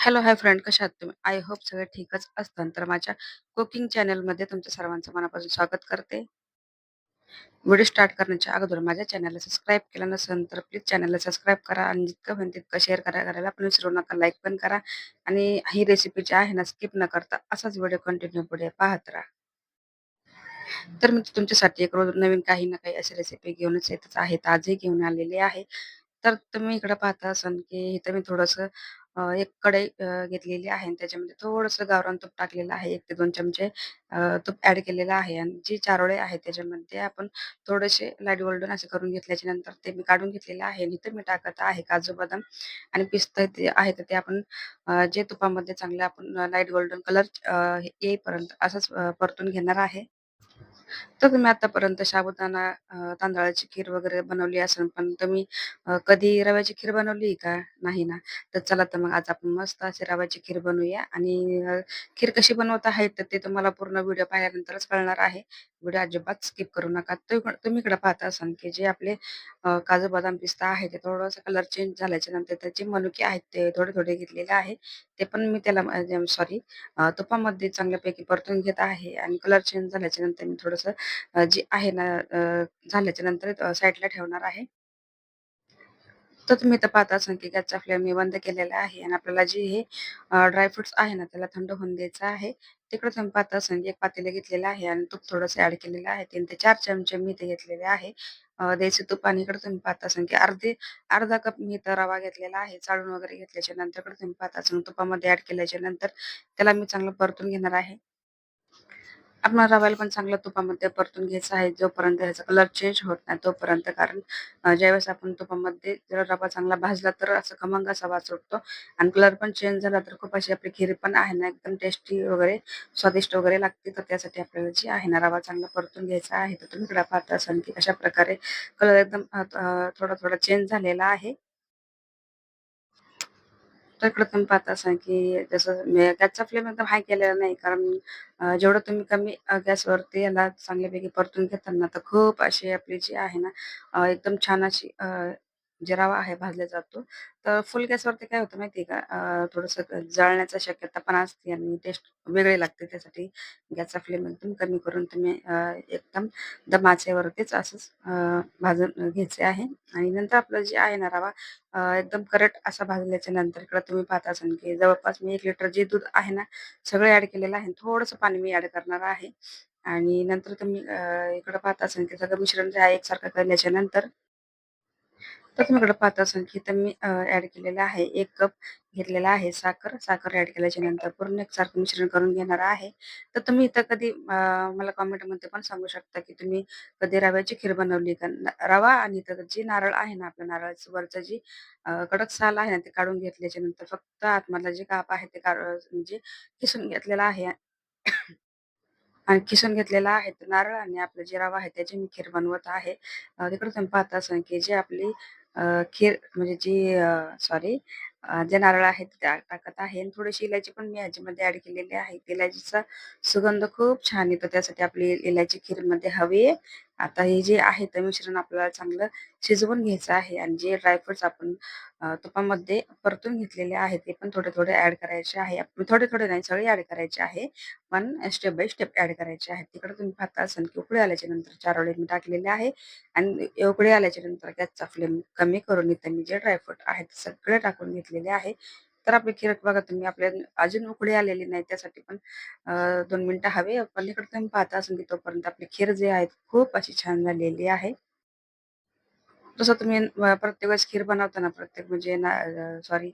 Hello, hi friend कशा आहात तुम्ही? आय होप सगळे ठीकच असतात तर माझ्या कुकिंग चॅनलमध्ये तुमच्या सर्वांचं मनापासून स्वागत करते. व्हिडिओ स्टार्ट करण्याच्या अगोदर माझ्या चॅनलला सबस्क्राईब केलं नसेल तर प्लीज चॅनलला सबस्क्राईब करा आणि जितकं होईल तितकं शेअर करा करायला पण विसरू नका. लाईक पण करा आणि ही रेसिपी जी आहे ना स्किप न करता असाच व्हिडिओ कंटिन्यू पुढे पाहत राहा. तर मी तुमच्यासाठी एक रोज नवीन काही ना काही अशी रेसिपी घेऊनच येतच आहे. आजही घेऊन आलेली आहे. तर तुम्ही इकडं पाहता असाल की इथं मी थोडंसं अ, एक कढई अ, घेतलेली आहे आणि त्याच्यामध्ये थोडंसं गावरान तूप टाकलेलं आहे. 1 ते 2 चमचे अ, तूप ॲड केलेलं आहे आणि जी चारोळे आहेत त्याच्यामध्ये आपण थोडेसे लाइट गोल्डन असे करून घेतल्याच्या नंतर ते मी काढून घेतलेले आहे आणि इथं मी टाकत आहे काजू, बदाम आणि पिस्ता ते आहे तर ते आपण अ, जे तुपामध्ये चांगले आपण लाइट गोल्डन कलर येईपर्यंत असंच अ, परतून घेणार आहे. तर तुम्ही आतापर्यंत साबुदाणा अ, तांदळाची खीर वगैरे बनवली असेल, पण तुम्ही अ, कधी रव्याची खीर बनवली का? नाही ना? तर चला तर मग आज आपण मस्त अशी रव्याची खीर बनवूया आणि अ, खीर कशी बनवत आहे तर ते तुम्हाला पूर्ण व्हिडिओ पाहिल्यानंतरच कळणार आहे. व्हिडिओ अजिबात स्किप करू नका. तुम्ही तुम्ही इकडे पाहत असाल की जे आपले अ, काजू, बदाम, पिस्ता आहे ते थोडंसं कलर चेंज झाल्याच्यानंतर त्याचे मनुके आहेत ते थोडे-थोडे घेतलेले आहे. ते पण मी त्याला सॉरी तुपामध्ये चांगल्यापैकी परतून घेत आहे आणि कलर चेंज झाल्याच्यानंतर मी थोडंसं जी आहे ना झाल्याच्यानंतर साईडला ठेवणार आहे. तर तुम्ही इथं पाहत असाल की गॅसचा फ्लेम मी बंद केलेला आहे आणि आपल्याला जे हे ड्रायफ्रुट्स आहे ना त्याला थंड होऊन द्यायचं आहे. तिकडे तुम्ही पाहत असाल की एक पातेलं घेतलेलं आहे आणि तूप थोडंसं ऍड केलेलं आहे. तीन ते चार चमचे मी इथे घेतलेले आहे. द्यायचं तूप आणि इकडे तुम्ही पाहत असाल की अर्धे अर्धा कप मी इथं रवा घेतलेला आहे. चाळून वगैरे घेतल्याच्या नंतर इकडे तुम्ही पाहत असाल तुपामध्ये ऍड केल्याच्यानंतर त्याला मी चांगलं परतून घेणार आहे. आपण रव्याला पण चांगला तुपामध्ये परतून घ्यायचा आहे, जोपर्यंत ह्याचा कलर चेंज होत नाही तोपर्यंत. कारण ज्यावेळेस आपण तुपामध्ये जर रवा चांगला भाजला तर असं खमंग असा वास सुटतो आणि कलर पण चेंज झाला तर खूप अशी आपली खीर पण आहे ना एकदम टेस्टी वगैरे स्वादिष्ट वगैरे लागते. तर त्यासाठी आपल्याला जी आहे ना रवा चांगला परतून घ्यायचा आहे. तर तुम्ही इकडे पाहता असाल की अशा प्रकारे कलर एकदम थोडा-थोडा चेंज झालेला आहे. तर तुम्ही पाहत असाल की जसं म्हणजे गॅसचा फ्लेम एकदम हाय केलेला नाही. कारण अ, जेवढं तुम्ही कमी अ, गॅसवरती याला चांगल्यापैकी परतून घेताल ना, तर खूप अशी आपली जी आहे ना, अ, एकदम छान अशी अ, जे रवा आहे भाजला जातो. तर फुल गॅसवरती काय होतं माहिती आहे का? थोडस थोडंसं जळण्याची शक्यता पण असते आणि टेस्ट वेगळी लागते. त्यासाठी गॅसचा फ्लेम एकदम कमी करून तुम्ही एकदम दम असंच भाजून घ्यायचे आहे आणि नंतर आपलं जे आहे ना रवा एकदम करट असा भाजल्याच्या नंतर इकडं तुम्ही पाहत असाल की जवळपास मी एक लिटर जे दूध आहे ना, सगळं ॲड केलेलं आहे. थोडंसं पाणी मी ॲड करणार आहे आणि नंतर तुम्ही इकडं पाहत असाल की सगळं मिश्रण जे आहे एकसारखं केल्याच्यानंतर तर तुम्ही इकडे पाहत की इथं मी अ, ॲड केलेलं आहे एक कप घेतलेला आहे साखर. साखर ॲड केल्याच्यानंतर पूर्ण एकसारखं मिश्रण करून घेणार आहे. तर तुम्ही इथं कधी मला कॉमेंटमध्ये पण सांगू शकता की तुम्ही कधी रव्याची खीर बनवली का? रवा आणि इथं जी नारळ आहे ना, आपल्या नारळाचं वरचं जी कडक साल आहे ना, ते काढून घेतल्याच्या नंतर फक्त आतमधला जे काप आहे ते म्हणजे किसून घेतलेला आहे. आणि किसून घेतलेला आहे नारळ आणि आपलं जे रवा आहे त्याची मी खीर बनवत आहे. तिकडे तुम्ही पाहता असाल की जी आपली अ, खीर म्हणजे जी सॉरी जे नारळ आहेत ते त्या टाकत आहे आणि थोडीशी इलायची पण मी ह्याच्यामध्ये ॲड केलेली आहे. इलायचीचा सुगंध खूप छान येतो. त्यासाठी आपली इलायची खीरमध्ये हवी आहे. आता हे जे आहे ते मिश्रण आपल्याला चांगलं शिजवून घ्यायचं आहे आणि जे ड्रायफ्रुट्स आपण तुपामध्ये परतून घेतलेले आहेत ते पण थोडे-थोडे ऍड करायचे आहे. थोडे-थोडे नाही सगळे ऍड करायचे आहे. पण स्टेप बाय स्टेप ऍड करायचे आहेत. तिकडे तुम्ही पाहता असाल की उकळी आल्याच्यानंतर चारोळे मी टाकलेले आहे आणि उकळी आल्याच्यानंतर गॅसचा फ्लेम कमी करून इथं मी जे ड्रायफ्रूट आहेत ते सगळे टाकून घेतलेले आहे. तर आपली खीर बघा तुम्ही आपल्या अजून उकडे आलेली नाही त्यासाठी पण दोन मिनिटं हवे. पलीकडे तुम्ही पाहता असून की तोपर्यंत आपली खीर जे आहे खूप अशी छान झालेली आहे. जसं तुम्ही प्रत्येक वेळेस खीर बनवताना प्रत्येक म्हणजे ना सॉरी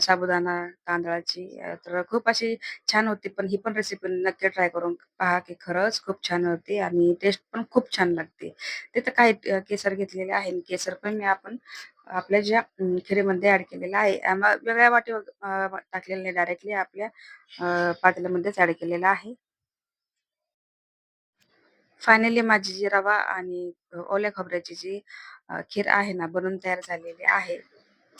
साबुदाणा तांदळाची तर खूप अशी छान होती. पण ही पण रेसिपी नक्की ट्राय करून पहा, की खरंच खूप छान होती आणि टेस्ट पण खूप छान लागते. तिथं काही केसर घेतलेले आहे. केसर पण मी आपण आपल्या ज्या खिरेमध्ये ऍड केलेला आहे. वेगळ्या वाटेवर अ, टाकलेलं नाही डायरेक्टली आपल्या अ, पातेल्यामध्येच ऍड केलेला आहे. फायनली माझी जी रवा आणि ओल्या खोबऱ्याची जी खीर आहे ना बनवून तयार झालेली आहे.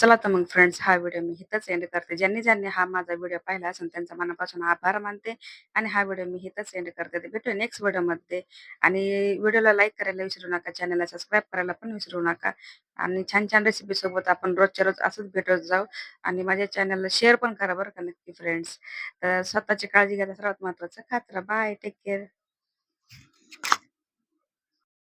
चला तर मग फ्रेंड्स हा व्हिडिओ मी इथंच एंड करते. ज्यांनी ज्यांनी हा माझा व्हिडिओ पाहिला असेल त्यांचा मनापासून आभार मानते आणि हा व्हिडिओ मी इथंच एंड करते. तर भेटूया नेक्स्ट व्हिडिओमध्ये आणि व्हिडिओला लाईक करायला विसरू नका. चॅनलला सबस्क्राईब करायला पण विसरू नका आणि छान-छान रेसिपीसोबत आपण रोजच्या रोज असंच भेटत जाऊ आणि माझ्या चॅनलला शेअर पण करा बरं का नक्की फ्रेंड्स. तर स्वतःची काळजी घ्यायला सर्वात महत्वाचं खात्र बाय. Take care.